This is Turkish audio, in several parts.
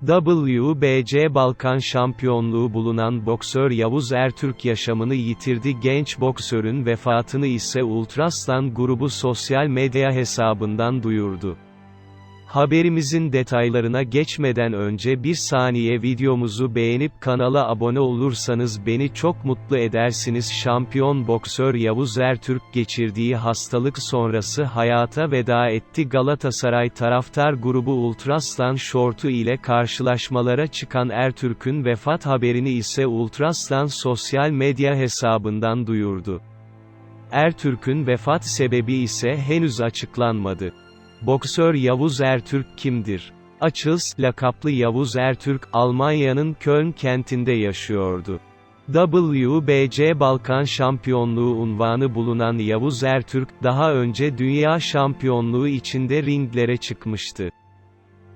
WBC Balkan şampiyonluğu bulunan boksör Yavuz Ertürk yaşamını yitirdi genç boksörün vefatını ise Ultraslan grubu sosyal medya hesabından duyurdu. Haberimizin detaylarına geçmeden önce bir saniye videomuzu beğenip kanala abone olursanız beni çok mutlu edersiniz. Şampiyon boksör Yavuz Ertürk geçirdiği hastalık sonrası hayata veda etti. Galatasaray taraftar grubu Ultraslan şortu ile karşılaşmalara çıkan Ertürk'ün vefat haberini ise Ultraslan sosyal medya hesabından duyurdu. Ertürk'ün vefat sebebi ise henüz açıklanmadı. Boksör Yavuz Ertürk kimdir? Açıls, lakaplı Yavuz Ertürk, Almanya'nın Köln kentinde yaşıyordu. WBC Balkan Şampiyonluğu unvanı bulunan Yavuz Ertürk, daha önce dünya şampiyonluğu içinde ringlere çıkmıştı.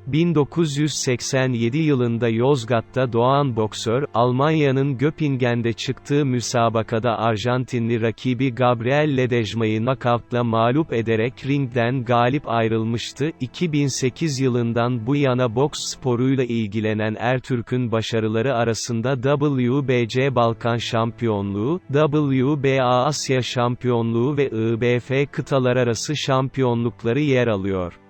1987 yılında Yozgat'ta doğan boksör, Almanya'nın Göpingen'de çıktığı müsabakada Arjantinli rakibi Gabriel Ledejma'yı nakavtla mağlup ederek ringden galip ayrılmıştı. 2008 yılından bu yana boks sporuyla ilgilenen Ertürk'ün başarıları arasında WBC Balkan Şampiyonluğu, WBA Asya Şampiyonluğu ve IBF kıtalar arası şampiyonlukları yer alıyor.